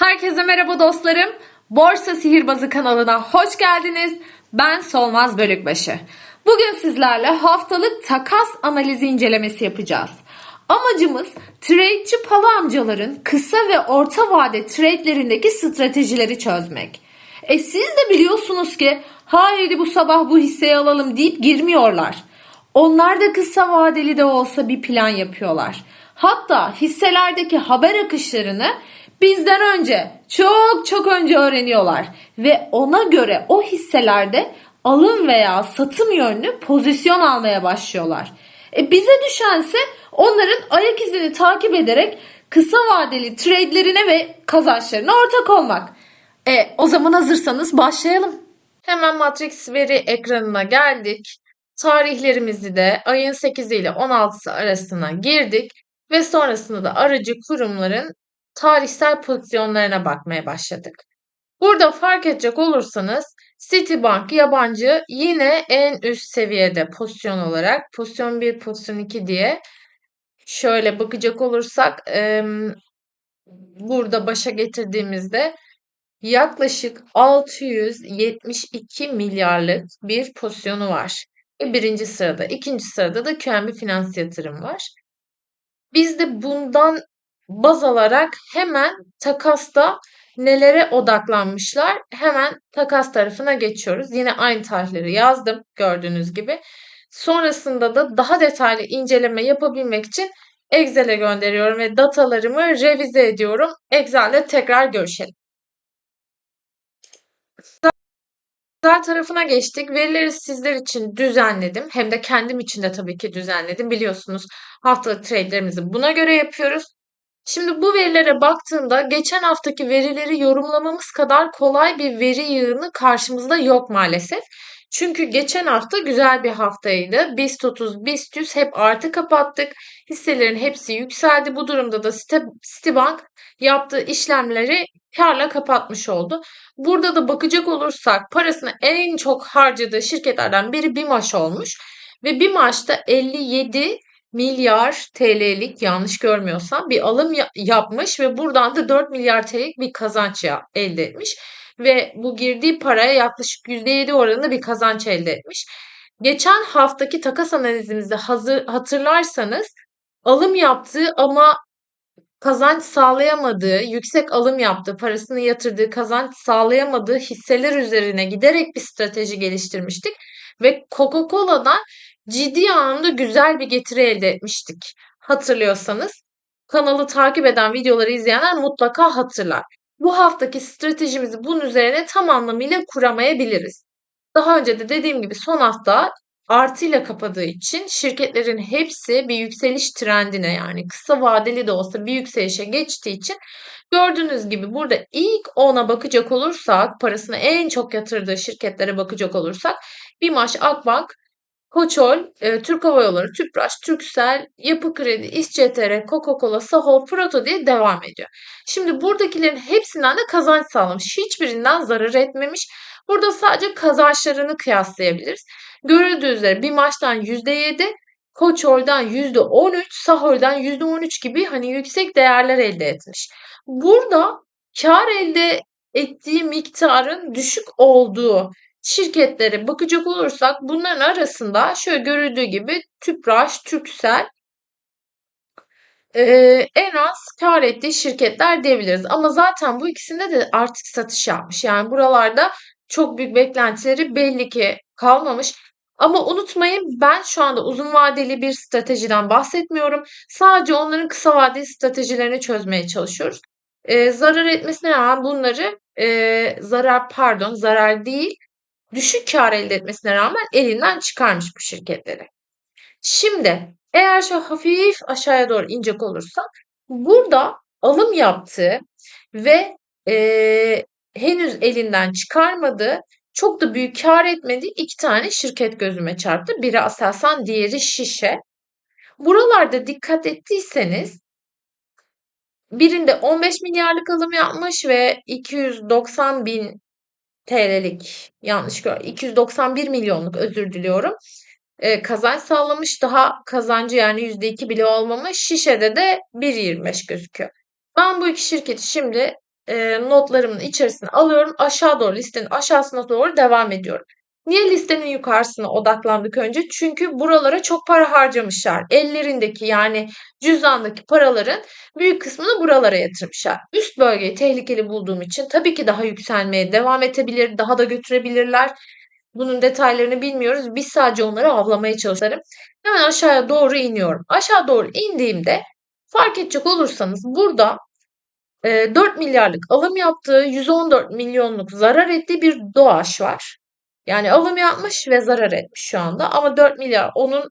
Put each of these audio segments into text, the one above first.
Herkese merhaba dostlarım. Borsa Sihirbazı kanalına hoş geldiniz. Ben Solmaz Bölükbaşı. Bugün sizlerle haftalık takas analizi incelemesi yapacağız. Amacımız tradeçi pala amcaların kısa ve orta vade trade'lerindeki stratejileri çözmek. E siz de biliyorsunuz ki haydi bu sabah bu hisseyi alalım deyip girmiyorlar. Onlar da kısa vadeli de olsa bir plan yapıyorlar. Hatta hisselerdeki haber akışlarını bizden önce, çok çok önce öğreniyorlar ve ona göre o hisselerde alım veya satım yönlü pozisyon almaya başlıyorlar. E bize düşense onların ayak izini takip ederek kısa vadeli trade'lerine ve kazançlarına ortak olmak. E o zaman hazırsanız başlayalım. Hemen Matrix veri ekranına geldik. Tarihlerimizi de ayın 8 ile 16'sı arasına girdik ve sonrasında da aracı kurumların tarihsel pozisyonlarına bakmaya başladık. Burada fark edecek olursanız Citibank yabancı yine en üst seviyede pozisyon olarak pozisyon 1, pozisyon 2 diye şöyle bakacak olursak em, burada başa getirdiğimizde yaklaşık 672 milyarlık bir pozisyonu var. Ve birinci sırada. ikinci sırada da QNB Finans Yatırım var. Biz de bundan baz alarak hemen takasta nelere odaklanmışlar hemen takas tarafına geçiyoruz. Yine aynı tarihleri yazdım gördüğünüz gibi. Sonrasında da daha detaylı inceleme yapabilmek için Excel'e gönderiyorum ve datalarımı revize ediyorum. Excel'de tekrar görüşelim. Güzel tarafına geçtik. Verileri sizler için düzenledim. Hem de kendim için de tabii ki düzenledim. Biliyorsunuz haftalık trade'lerimizi buna göre yapıyoruz. Şimdi bu verilere baktığımda geçen haftaki verileri yorumlamamız kadar kolay bir veri yığını karşımızda yok maalesef. Çünkü geçen hafta güzel bir haftaydı. BIST 30, BIST 100 hep artı kapattık. Hisselerin hepsi yükseldi. Bu durumda da Citibank yaptığı işlemleri karla kapatmış oldu. Burada da bakacak olursak parasını en çok harcadığı şirketlerden biri BİMAŞ olmuş. Ve BİMAŞ'ta 57 milyar TL'lik yanlış görmüyorsam bir alım yapmış ve buradan da 4 milyar TL'lik bir kazanç elde etmiş. Ve bu girdiği paraya yaklaşık %7 oranında bir kazanç elde etmiş. Geçen haftaki takas analizimizde hazır, hatırlarsanız alım yaptığı ama kazanç sağlayamadığı, yüksek alım yaptığı, parasını yatırdığı, kazanç sağlayamadığı hisseler üzerine giderek bir strateji geliştirmiştik. Ve Coca-Cola'dan ciddi anlamda güzel bir getiri elde etmiştik. Hatırlıyorsanız kanalı takip eden videoları izleyenler mutlaka hatırlar. Bu haftaki stratejimizi bunun üzerine tam anlamıyla kuramayabiliriz. Daha önce de dediğim gibi son hafta artıyla kapadığı için şirketlerin hepsi bir yükseliş trendine yani kısa vadeli de olsa bir yükselişe geçtiği için gördüğünüz gibi burada ilk ona bakacak olursak parasını en çok yatırdığı şirketlere bakacak olursak BİMAŞ, Akbank, Koçol, e, Türk Hava Yolları, Tüpraş, Türksel, Yapı Kredi, İSCTR, Coca-Cola, Sahol, Proto diye devam ediyor. Şimdi buradakilerin hepsinden de kazanç sağlamış. Hiçbirinden zarar etmemiş. Burada sadece kazançlarını kıyaslayabiliriz. Görüldüğü üzere bir maçtan %7, Koçol'dan %13, Sahol'dan %13 gibi hani yüksek değerler elde etmiş. Burada kar elde ettiği miktarın düşük olduğu şirketlere bakacak olursak bunların arasında şöyle görüldüğü gibi Tüpraş, Türksel e, en az kar ettiği şirketler diyebiliriz. Ama zaten bu ikisinde de artık satış yapmış. Yani buralarda çok büyük beklentileri belli ki kalmamış. Ama unutmayın ben şu anda uzun vadeli bir stratejiden bahsetmiyorum. Sadece onların kısa vadeli stratejilerini çözmeye çalışıyoruz. E, zarar etmesine rağmen bunları e, zarar pardon zarar değil düşük kar elde etmesine rağmen elinden çıkarmış bu şirketleri. Şimdi eğer şu hafif aşağıya doğru inecek olursak burada alım yaptığı ve e, henüz elinden çıkarmadığı çok da büyük kar etmediği iki tane şirket gözüme çarptı. Biri Aselsan, diğeri Şişe. Buralarda dikkat ettiyseniz birinde 15 milyarlık alım yapmış ve 290 bin TL'lik yanlış gör 291 milyonluk özür diliyorum. E, kazanç sağlamış. Daha kazancı yani %2 bile olmamış. Şişede de 1.25 gözüküyor. Ben bu iki şirketi şimdi eee, notlarımın içerisine alıyorum. Aşağı doğru listenin aşağısına doğru devam ediyorum. Niye listenin yukarısına odaklandık önce? Çünkü buralara çok para harcamışlar. Ellerindeki yani cüzdandaki paraların büyük kısmını buralara yatırmışlar. Üst bölgeyi tehlikeli bulduğum için tabii ki daha yükselmeye devam edebilir, daha da götürebilirler. Bunun detaylarını bilmiyoruz. Biz sadece onları avlamaya çalışalım. Hemen aşağıya doğru iniyorum. Aşağı doğru indiğimde fark edecek olursanız burada e, 4 milyarlık alım yaptığı 114 milyonluk zarar ettiği bir doğaç var. Yani alım yapmış ve zarar etmiş şu anda ama 4 milyar onun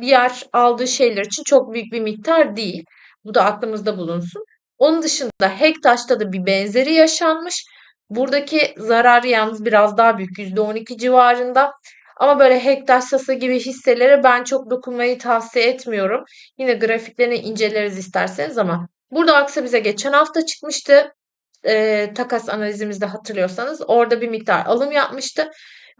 diğer aldığı şeyler için çok büyük bir miktar değil. Bu da aklımızda bulunsun. Onun dışında Hektaş'ta da bir benzeri yaşanmış. Buradaki zararı yalnız biraz daha büyük %12 civarında. Ama böyle Hektaş Sasa gibi hisselere ben çok dokunmayı tavsiye etmiyorum. Yine grafiklerini inceleriz isterseniz ama burada Aksa bize geçen hafta çıkmıştı. E, takas analizimizde hatırlıyorsanız orada bir miktar alım yapmıştı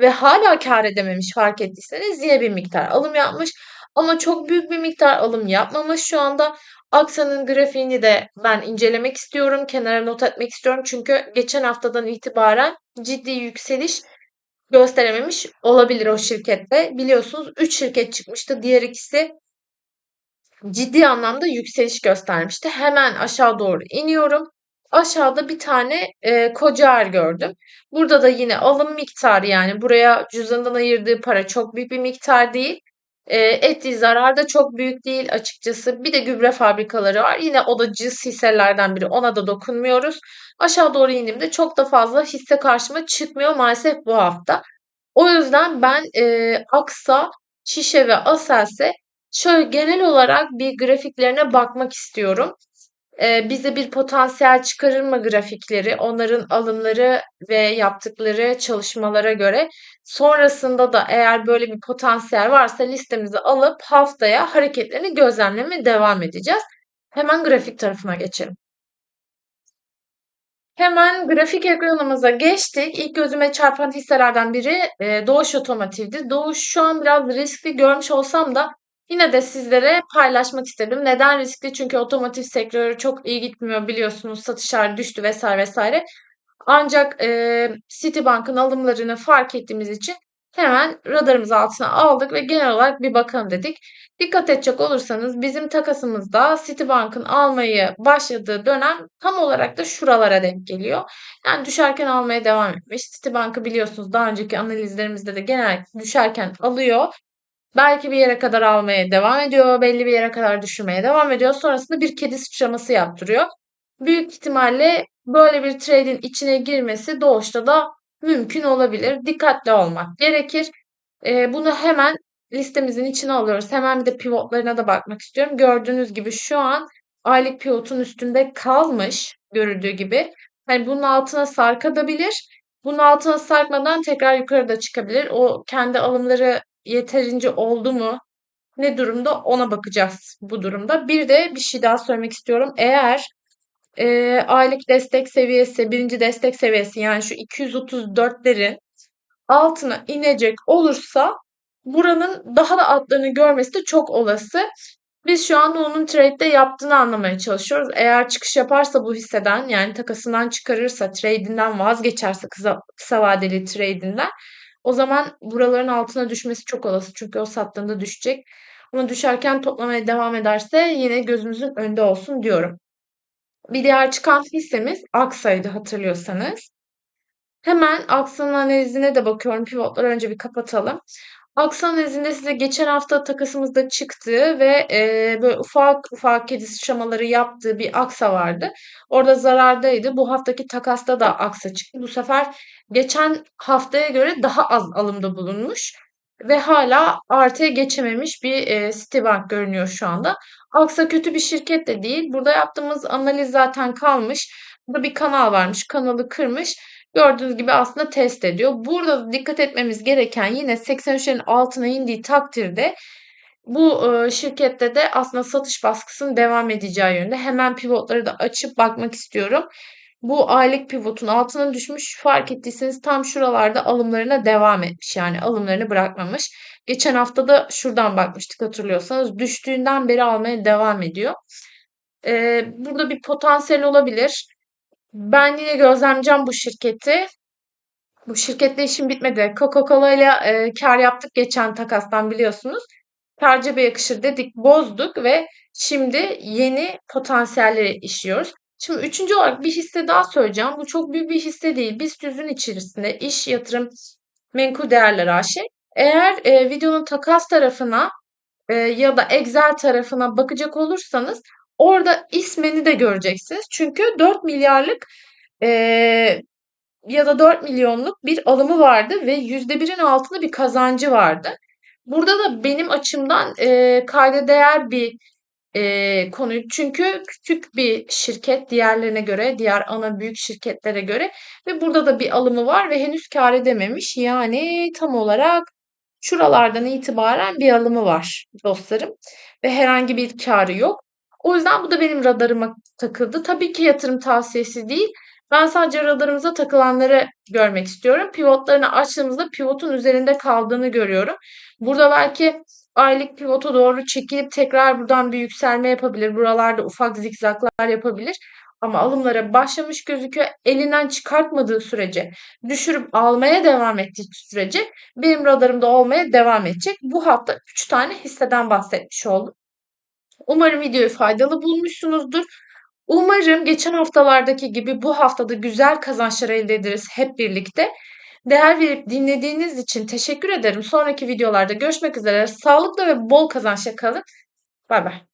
ve hala kar edememiş fark ettiyseniz yine bir miktar alım yapmış. Ama çok büyük bir miktar alım yapmamış şu anda. Aksa'nın grafiğini de ben incelemek istiyorum. Kenara not etmek istiyorum. Çünkü geçen haftadan itibaren ciddi yükseliş gösterememiş olabilir o şirkette. Biliyorsunuz 3 şirket çıkmıştı. Diğer ikisi ciddi anlamda yükseliş göstermişti. Hemen aşağı doğru iniyorum. Aşağıda bir tane e, Kocaer gördüm. Burada da yine alım miktarı yani buraya cüzdandan ayırdığı para çok büyük bir miktar değil. E, ettiği zarar da çok büyük değil açıkçası. Bir de gübre fabrikaları var. Yine o da cız hisselerden biri. Ona da dokunmuyoruz. Aşağı doğru indiğimde çok da fazla hisse karşıma çıkmıyor maalesef bu hafta. O yüzden ben e, Aksa, Şişe ve Asel'se şöyle genel olarak bir grafiklerine bakmak istiyorum. Eee, bize bir potansiyel çıkarır mı grafikleri? Onların alımları ve yaptıkları çalışmalara göre. Sonrasında da eğer böyle bir potansiyel varsa listemizi alıp haftaya hareketlerini gözlemlemeye devam edeceğiz. Hemen grafik tarafına geçelim. Hemen grafik ekranımıza geçtik. İlk gözüme çarpan hisselerden biri e, Doğuş Otomotiv'di. Doğuş şu an biraz riskli görmüş olsam da yine de sizlere paylaşmak istedim. Neden riskli? Çünkü otomotiv sektörü çok iyi gitmiyor biliyorsunuz. Satışlar düştü vesaire vesaire. Ancak e, Citibank'ın alımlarını fark ettiğimiz için hemen radarımız altına aldık ve genel olarak bir bakalım dedik. Dikkat edecek olursanız bizim takasımızda Citibank'ın almayı başladığı dönem tam olarak da şuralara denk geliyor. Yani düşerken almaya devam etmiş. Citibank'ı biliyorsunuz daha önceki analizlerimizde de genellikle düşerken alıyor. Belki bir yere kadar almaya devam ediyor. Belli bir yere kadar düşürmeye devam ediyor. Sonrasında bir kedi sıçraması yaptırıyor. Büyük ihtimalle böyle bir trade'in içine girmesi doğuşta da mümkün olabilir. Dikkatli olmak gerekir. Ee, bunu hemen listemizin içine alıyoruz. Hemen bir de pivotlarına da bakmak istiyorum. Gördüğünüz gibi şu an aylık pivotun üstünde kalmış görüldüğü gibi. Hani bunun altına sarkabilir. Bunun altına sarkmadan tekrar yukarıda çıkabilir. O kendi alımları yeterince oldu mu? Ne durumda? Ona bakacağız bu durumda. Bir de bir şey daha söylemek istiyorum. Eğer e, aylık destek seviyesi, birinci destek seviyesi yani şu 234'lerin altına inecek olursa buranın daha da altlarını görmesi de çok olası. Biz şu anda onun trade'de yaptığını anlamaya çalışıyoruz. Eğer çıkış yaparsa bu hisseden yani takasından çıkarırsa, trade'inden vazgeçerse kısa, kısa vadeli trade'inden o zaman buraların altına düşmesi çok olası. Çünkü o sattığında düşecek. Ama düşerken toplamaya devam ederse yine gözümüzün önünde olsun diyorum. Bir diğer çıkan hissemiz Aksa'ydı hatırlıyorsanız. Hemen Aksa'nın analizine de bakıyorum. Pivotları önce bir kapatalım. Aksan analizinde size geçen hafta takasımızda çıktığı ve e, böyle ufak ufak kedi sıçramaları yaptığı bir aksa vardı. Orada zarardaydı. Bu haftaki takasta da aksa çıktı. Bu sefer geçen haftaya göre daha az alımda bulunmuş ve hala artıya geçememiş bir e, Citibank görünüyor şu anda. Aksa kötü bir şirket de değil. Burada yaptığımız analiz zaten kalmış. Burada bir kanal varmış. Kanalı kırmış. Gördüğünüz gibi aslında test ediyor. Burada dikkat etmemiz gereken yine 83'lerin altına indiği takdirde bu e, şirkette de aslında satış baskısının devam edeceği yönde. Hemen pivotları da açıp bakmak istiyorum. Bu aylık pivotun altına düşmüş. Fark ettiyseniz tam şuralarda alımlarına devam etmiş. Yani alımlarını bırakmamış. Geçen hafta da şuradan bakmıştık hatırlıyorsanız. Düştüğünden beri almaya devam ediyor. Ee, burada bir potansiyel olabilir. Ben yine gözlemleyeceğim bu şirketi. Bu şirketle işim bitmedi. Coca-Cola ile e, kar yaptık geçen takastan biliyorsunuz. Kar cebe yakışır dedik, bozduk ve şimdi yeni potansiyelleri işliyoruz. Şimdi üçüncü olarak bir hisse daha söyleyeceğim. Bu çok büyük bir hisse değil. BIST 100'ün içerisinde iş, yatırım, menkul değerler AŞ. Eğer e, videonun takas tarafına e, ya da Excel tarafına bakacak olursanız orada ismini de göreceksiniz. Çünkü 4 milyarlık e, ya da 4 milyonluk bir alımı vardı ve %1'in altında bir kazancı vardı. Burada da benim açımdan e, kayda değer bir e, konu. Çünkü küçük bir şirket diğerlerine göre, diğer ana büyük şirketlere göre ve burada da bir alımı var ve henüz kar edememiş. Yani tam olarak şuralardan itibaren bir alımı var dostlarım ve herhangi bir karı yok. O yüzden bu da benim radarıma takıldı. Tabii ki yatırım tavsiyesi değil. Ben sadece radarımıza takılanları görmek istiyorum. Pivotlarını açtığımızda pivotun üzerinde kaldığını görüyorum. Burada belki aylık pivota doğru çekilip tekrar buradan bir yükselme yapabilir. Buralarda ufak zikzaklar yapabilir. Ama alımlara başlamış gözüküyor. Elinden çıkartmadığı sürece, düşürüp almaya devam ettiği sürece benim radarımda olmaya devam edecek. Bu hafta 3 tane hisseden bahsetmiş oldum. Umarım videoyu faydalı bulmuşsunuzdur. Umarım geçen haftalardaki gibi bu haftada güzel kazançlar elde ederiz hep birlikte. Değer verip dinlediğiniz için teşekkür ederim. Sonraki videolarda görüşmek üzere. Sağlıklı ve bol kazançla kalın. Bay bay.